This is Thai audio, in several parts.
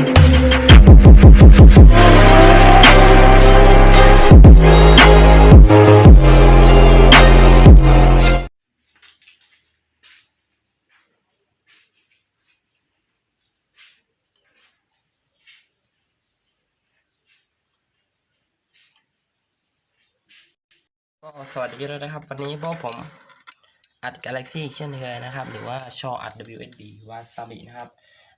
ก็สวัสดีด้วนะครับ วันนี้พวกผมอัด Galaxy เช่นเคยนะครับ หรือว่าชออัด WSB วาซาบินะครับ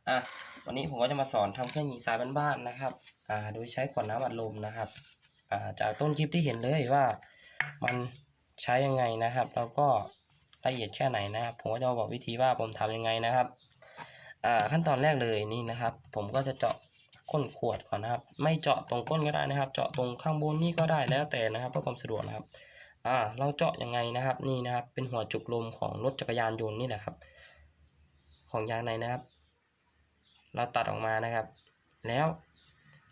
อะวันนี้ผมก็จะมาสอนทำเครื่องยิงสายบ้านๆนะครับอ่าโดยใช้ขวดน้ำอัดลมนะครับอ่าจากต้นคลิปที่เห็นเลยว่ามันใช้ยังไงนะครับ แล้วก็ละเอียดแค่ไหนนะครับ ผมก็จะมาบอกวิธีว่าผมทำยังไงนะครับอ่าขั้นตอนแรกเลยนี่นะครับ ผมก็จะเจาะก้นขวดก่อนนะครับ ไม่เจาะตรงก้นก็ได้นะครับ เจาะตรงข้างบนนี่ก็ได้แล้วแต่นะครับเพื่อความสะดวกนะครับอ่าเราเจาะยังไงนะครับนี่นะครับ เป็นหัวจุกลมของรถจักรยานยนต์นี่แหละครับ ของยางในนะครับ เราตัดออกมานะครับ แล้ว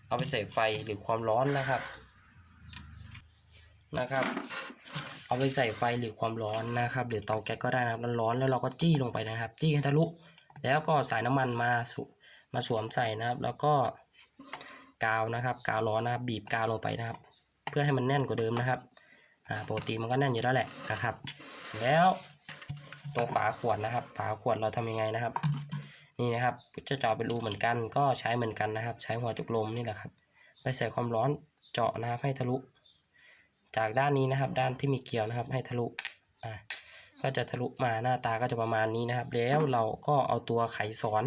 เอาไปใส่ไฟหรือความร้อนนะครับนะครับ เอาไปใส่ไฟหรือความร้อนนะครับ หรือเตาแก๊สก็ได้นะครับมันร้อนแล้วเราก็จี้ลงไปนะครับ จี้ให้ทะลุแล้วก็ใส่น้ำมันมาสุมาสวมใส่นะครับ แล้วก็กาวนะครับ กาวร้อนนะครับ บีบกาวลงไปนะครับ เพื่อให้มันแน่นกว่าเดิมนะครับอ่าปกติมันก็แน่นอยู่แล้วแหละนะครับ แล้วตรงฝาขวดนะครับ ฝาขวดเราทำยังไงนะครับ นี่นะครับจะเจาะเป็นรูเหมือนกัน ก็ใช้เหมือนกันนะครับ ใช้หัวจุกลมนี่แหละครับ ไปใส่ความร้อนเจาะนะครับให้ทะลุ จากด้านนี้นะครับ ด้านที่มีเกลียวนะครับ ให้ทะลุอ่าก็จะทะลุมาหน้าตาก็จะประมาณนี้นะครับ แล้วเราก็เอาตัวไขสอน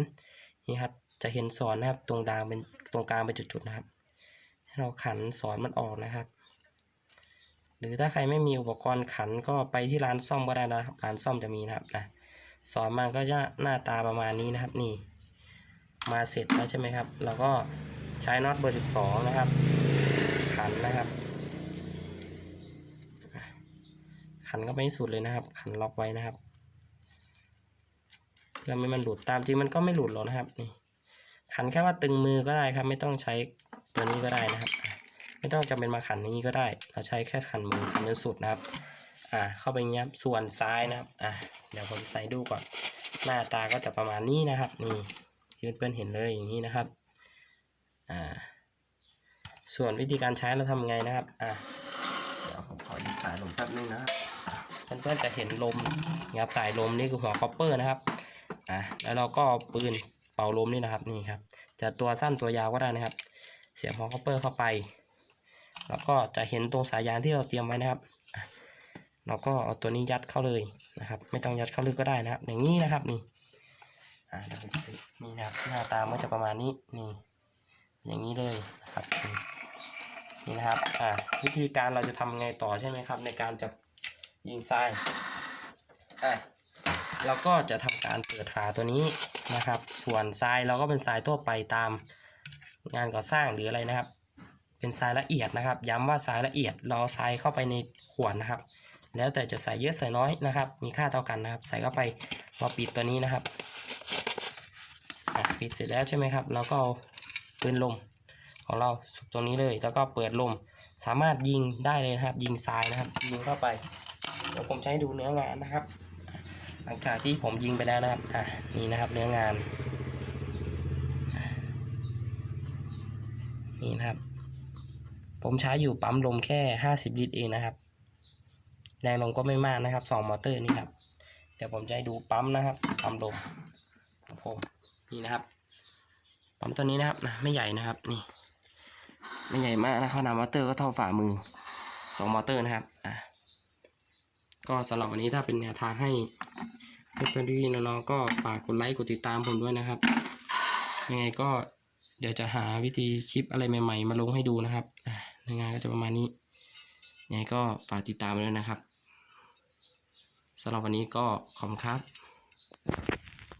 นี่ครับ จะเห็นสอนนะครับ ตรงดางเป็นตรงกลางเป็นจุดๆนะครับ ให้เราขันสอนมันออกนะครับ หรือถ้าใครไม่มีอุปกรณ์ขันก็ไปที่ร้านซ่อมก็ได้นะครับร้านซ่อมจะมีนะครับนะ สอนมันก็จะหน้าตาประมาณนี้นะครับนี่ มาเสร็จแล้วใช่ไหมครับ เราก็ใช้น็อตเบอร์ 12 นะครับ ขันนะครับ ขันก็ไปให้สุดเลยนะครับ ขันล็อกไว้นะครับเพื่อไม่มันหลุดตามจริงมันก็ไม่หลุดหรอกนะครับนี่ขันแค่ว่าตึงมือก็ได้ครับ ไม่ต้องใช้ตัวนี้ก็ได้นะครับ ไม่ต้องจำเป็นมาขันนี้ก็ได้ เราใช้แค่ขันมือขันจนสุดนะครับ อ่าเข้าไปเงี้ยส่วนซ้ายนะครับอ่าเดี๋ยวผมใส่ดูก่อน หน้าตาก็จะประมาณนี้นะครับ นี่ที่เพื่อนๆเห็นเลยอย่างนี้นะครับอ่าส่วนวิธีการใช้เราทำไงนะครับอ่าเดี๋ยวผมขอหยิบสายลมแป๊บนึงนะครับเพื่อนๆจะเห็นลมนะครับสายลมนี่คือหัวคอปเปอร์นะครับอ่าแล้วเราก็เอาปืนเป่าลมนี่นะครับนี่ครับ จะตัวสั้นตัวยาวก็ได้นะครับ เสียบหัวคอปเปอร์เข้าไป แล้วก็จะเห็นตรงสายยางที่เราเตรียมไว้นะครับอะ เราก็เอาตัวนี้ยัดเข้าเลยนะครับ ไม่ต้องยัดเข้าลึกก็ได้นะครับ อย่างนี้นะครับนี่อ่าเดี๋ยวผมนี่นะครับหน้าตามันจะประมาณนี้นี่ อย่างนี้เลยนะครับนี่นี่นะครับอ่าวิธีการเราจะทำไงต่อใช่ไหมครับ ในการจะยิงทรายอะเราก็จะทำการเปิดฝาตัวนี้นะครับ ส่วนทรายเราก็เป็นทรายทั่วไปตามงานก่อสร้างหรืออะไรนะครับ เป็นทรายละเอียดนะครับ ย้ำว่าทรายละเอียดเราเอาทรายเข้าไปในขวดนะครับ แล้วแต่จะใส่เยอะใส่น้อยนะครับ มีค่าเท่ากันนะครับ ใส่เข้าไปเราปิดตัวนี้นะครับปิดเสร็จแล้วใช่ไหมครับเราก็เอาปืนลมของเราสุกตรงนี้เลย แล้วก็เปิดลมสามารถยิงได้เลยนะครับ ยิงทรายนะครับ ยิงเข้าไปเดี๋ยวผมให้ดูเนื้องานนะครับ หลังจากที่ผมยิงไปแล้วนะครับอะนี่นะครับเนื้องาน นี่นะครับ ผมใช้อยู่ปั๊มลมแค่ 50 ลิตรเองนะครับ แรงลมก็ไม่มากนะครับ2มอเตอร์นี่ครับเดี๋ยวผมจะให้ดูปั๊มนะครับปั๊มลมของผมนี่นะครับปั๊มตัวนี้นะครับนะไม่ใหญ่นะครับนี่ ไม่ใหญ่มากนะขนาดมอเตอร์ก็เท่าฝ่ามือ2มอเตอร์นะครับอะก็สำหรับวันนี้ถ้าเป็นแนวทางให้เพื่อนๆพี่ๆน้องๆก็ฝากกดไลค์กดติดตามผมด้วยนะครับ ยังไงก็เดี๋ยวจะหาวิธีคลิปอะไรใหม่ ๆ มาลงให้ดูนะครับอะในงานก็จะประมาณนี้ยังไงก็ฝากติดตามด้วยนะครับ สำหรับวันนี้ก็ขอบคุณครับ